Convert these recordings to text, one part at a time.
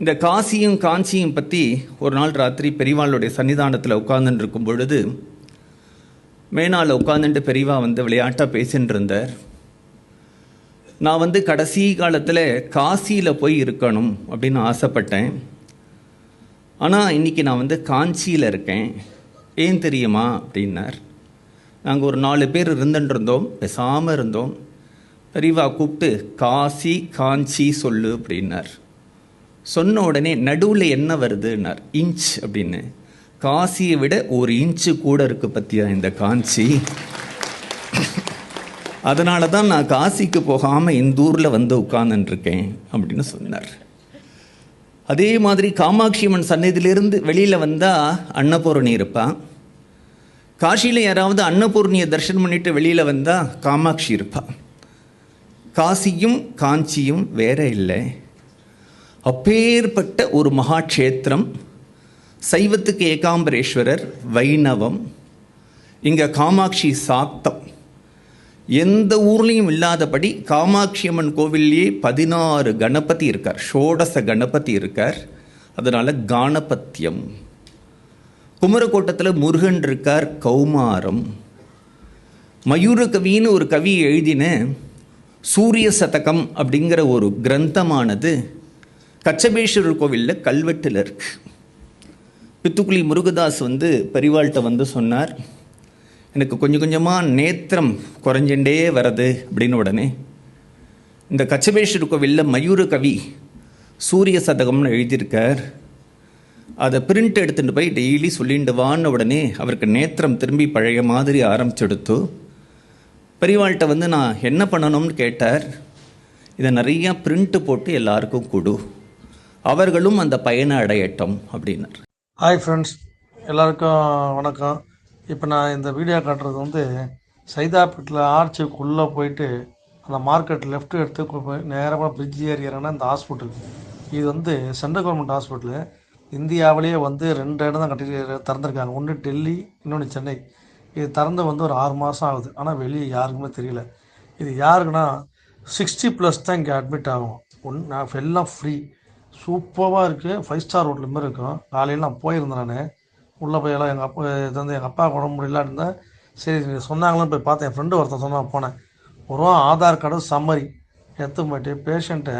இந்த காசியும் காஞ்சியும் பற்றி ஒரு நாள் ராத்திரி பெரியவாளுடைய சன்னிதானத்தில் உட்கார்ந்துட்டு இருக்கும் பொழுது மேனால் உட்காந்துட்டு பெரியவா வந்து விளையாட்டாக பேசின்னு இருந்தார். நான் வந்து கடைசி காலத்தில் காசியில் போய் இருக்கணும் அப்படின்னு ஆசைப்பட்டேன். ஆனால் இன்றைக்கி நான் வந்து காஞ்சியில் இருக்கேன். ஏன் தெரியுமா? அப்படின்னார். நாங்கள் ஒரு நாலு பேர் இருந்துட்டு இருந்தோம். பேசாமல் இருந்தோம். பெரியவா கூப்பிட்டு காசி காஞ்சி சொல்லு அப்படின்னார். சொன்ன உடனே நடுவில் என்ன வருதுன்னார்? இன்ச் அப்படின்னு. காசியை விட ஒரு இன்ச்சு கூட இருக்கு பற்றியா இந்த காஞ்சி? அதனால தான் நான் காசிக்கு போகாமல் இந்த ஊரில் வந்து உட்காந்துருக்கேன் அப்படின்னு சொன்னார். அதே மாதிரி காமாட்சி அம்மன் சன்னதியிலிருந்து வெளியில் வந்தால் அன்னபூரணி இருப்பான் காசியில் யாராவது அன்னபூர்ணியை தரிசனம் பண்ணிட்டு வெளியில் வந்தால் காமாட்சி இருப்பாள் காசியும் காஞ்சியும் வேற இல்லை. அப்பேற்பட்ட ஒரு மகாட்சேத்திரம் சைவத்துக்கு ஏகாம்பரேஸ்வரர் வைணவம் இங்கே காமாட்சி சாத்தம். எந்த ஊர்லேயும் இல்லாதபடி காமாட்சி அம்மன் கோவில்லையே பதினாறு கணபதி இருக்கார் ஷோடச கணபதி இருக்கார். அதனால் கானபத்தியம் குமரக்கோட்டத்தில் முருகன் இருக்கார் கௌமாரம். மயூர கவின்னு ஒரு கவி எழுதின சூரிய சதகம் அப்படிங்கிற ஒரு கிரந்தமானது கச்சபேஸ்வரர் கோவிலில் கல்வெட்டில் இருக்கு. பித்துக்குளி முருகதாஸ் வந்து பெரிவாள்கிட்ட வந்து சொன்னார் எனக்கு கொஞ்சம் கொஞ்சமாக நேத்திரம் குறைஞ்சுட்டே வருது அப்படின்னு உடனே இந்த கச்சபேஸ்வரர் கோவிலில் மயூர கவி சூரிய சதகம்னு எழுதியிருக்கார். அதை பிரிண்ட் எடுத்துகிட்டு போய் டெய்லி சொல்லிட்டு வான்னு உடனே அவருக்கு நேத்திரம் திரும்பி பழைய மாதிரி ஆரம்பிச்செடுத்து பெரியவாள்கிட்ட வந்து நான் என்ன பண்ணணும்னு கேட்டார் இதை நிறையா பிரிண்ட்டு போட்டு எல்லாருக்கும் கொடு. அவர்களும் அந்த பயனை அடையட்டும் அப்படின்னார். ஹாய் ஃப்ரெண்ட்ஸ் எல்லாருக்கும் வணக்கம். இப்போ நான் இந்த வீடியோ காட்டுறது வந்து சைதாப்பேட்டில் ஆர்ச்சுக்குள்ளே போயிட்டு அந்த மார்க்கெட் லெஃப்ட் எடுத்து நேரமாக பிரிட்ஜ் ஏறி இறங்கினா இந்த ஹாஸ்பிட்டல் இது வந்து சென்ட்ரல் கவர்மெண்ட் ஹாஸ்பிட்டலு இந்தியாவிலேயே வந்து ரெண்டு இடம் தான் கட்டி திறந்துருக்காங்க. ஒன்று டெல்லி இன்னொன்று சென்னை. இது திறந்து வந்து ஒரு ஆறு மாதம் ஆகுது. ஆனால் வெளியே யாருக்குமே தெரியல. இது யாருக்குன்னா சிக்ஸ்டி ப்ளஸ் தான் இங்கே அட்மிட் ஆகும். ஒன் எல்லாம் ஃப்ரீ சூப்பராக இருக்குது ஃபைவ் ஸ்டார் ஹோட்டல் மாதிரி இருக்கும் காலையில் நான் போயிருந்தேன் நான். உள்ளே போய் எல்லாம் எங்கள் அப்பா இது வந்து எங்கள் அப்பா உடம்பு முடியல இருந்தேன் சரி நீங்கள் சொன்னாங்களான்னு போய் பார்த்தேன். என் ஃப்ரெண்டு ஒருத்தன் சொன்னான் போனேன். ஒரு ஆதார் கார்டு சம்மரி எடுத்து போயிட்டு பேஷண்ட்டை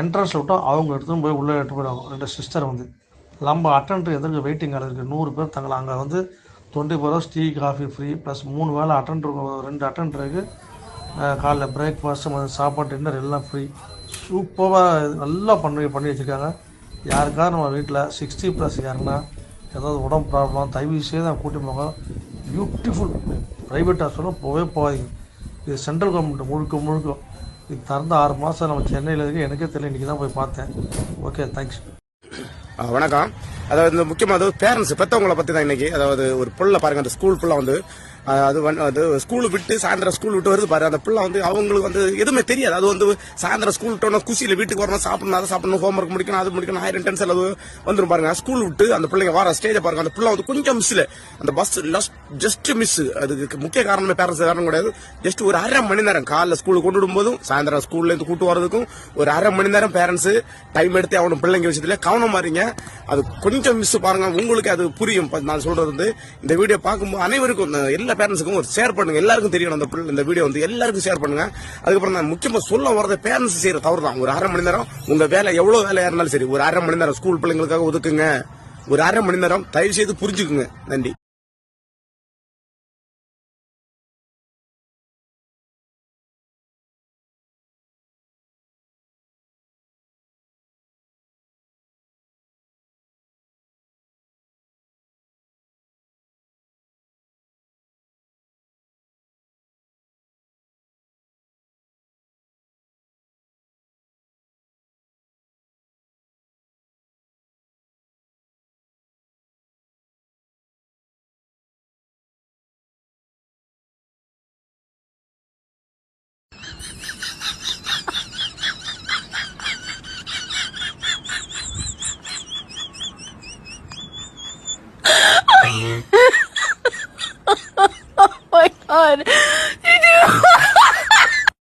என்ட்ரன்ஸில் விட்டோம் அவங்க எடுத்துன்னு போய் உள்ளே எடுத்து போயிடுவாங்க. ரெண்டு சிஸ்டர் வந்து. நம்ம அட்டன்டர் எதிர்க்க வெயிட்டிங் கார்டு இருக்குது நூறு பேர் தங்களை அங்கே வந்து twenty four hours tea coffee free plus மூணு வேலை அட்டன்ட் ரெண்டு அட்டன்டருக்கு காலைல பிரேக்ஃபாஸ்ட்டு மதியம் சாப்பாடு டின்னர் எல்லாம் ஃப்ரீ சூப்பராக நல்லா பண்ணி பண்ணி வச்சுருக்காங்க. யாருக்காவது நம்ம வீட்டில் சிக்ஸ்டி ப்ளஸ் யாருன்னா ஏதாவது உடம்பு ப்ராப்ளம் தயவு செய்து நான் கூட்டி போங்க. பியூட்டிஃபுல் ப்ரைவேட் ஹாஸ்பிட்டலும் போகவே போகாதீங்க. இது சென்ட்ரல் கவர்மெண்ட் முழுக்க முழுக்க. இது திறந்த ஆறு மாதம் நம்ம சென்னையில் இருக்கு. எனக்கே தெரியல இன்றைக்கி தான் போய் பார்த்தேன். ஓகே தேங்க்ஸ் வணக்கம். அதாவது இந்த முக்கியமாக அதாவது பேரண்ட்ஸ் பெற்றவங்களை பற்றி தான் இன்றைக்கி அதாவது ஒரு பிள்ளை பாருங்க அந்த ஸ்கூல் புள்ள வந்து அது வந்து அது ஸ்கூலு விட்டு சாயந்தரம் ஸ்கூல் விட்டு வருது பாரு. அந்த பிள்ளை வந்து அவங்களுக்கு வந்து எதுவுமே தெரியாது. அது வந்து சாயந்தரம் ஸ்கூல் விட்டோம்னா குசியில் வீட்டுக்கு வரணும் சாப்பிடணும் அதை சாப்பிடணும் ஹோம் ஒர்க் முடிக்கணும் அது முடிக்கணும் ஆயிரம் டென்ஷன் அது வந்துடும் பாருங்க. ஸ்கூல் விட்டு அந்த பிள்ளைங்க வர ஸ்டேஜை பாருங்க. அந்த பிள்ளை வந்து கொஞ்சம் மிஸ்ஸில் அந்த பஸ் ஜஸ்ட் மிஸ் அதுக்கு முக்கிய காரணமே பேரண்ட்ஸ் காரணம் கிடையாது. ஜஸ்ட் ஒரு அரை மணி நேரம் காலைல ஸ்கூலுக்கு கொண்டு விடும்போதும் சாயந்தரம் ஸ்கூல்லேருந்து கூட்டு வரதுக்கும் ஒரு அரை மணி நேரம் பேரண்ட்ஸ் டைம் எடுத்து அவனும் பிள்ளைங்க விஷயத்துல கவனம் மாறிங்க அது கொஞ்சம் மிஸ் பாருங்க. உங்களுக்கு அது புரியும். நான் சொல்றது வந்து இந்த வீடியோ பார்க்கும்போது அனைவருக்கும் இந்த எல்லா பேரண்ட்ஸுக்கும் ஒரு ஷேர் பண்ணுங்க. எல்லாருக்கும் தெரியணும் அந்த பிள்ளை இந்த வீடியோ வந்து. எல்லாருக்கும் ஷேர் பண்ணுங்க. அதுக்கப்புறம் நான் முக்கியமா சொல்ல வரது பேரண்ட்ஸ் செய்யற தவறு தான். ஒரு அரை மணி நேரம் உங்க வேலை எவ்வளவு வேலையா இருந்தாலும் சரி ஒரு அரை மணி நேரம் ஸ்கூல் பிள்ளைங்களுக்காக ஒதுக்குங்க. ஒரு அரை மணி நேரம் தயவு செய்து புரிஞ்சுக்குங்க. நன்றி. dying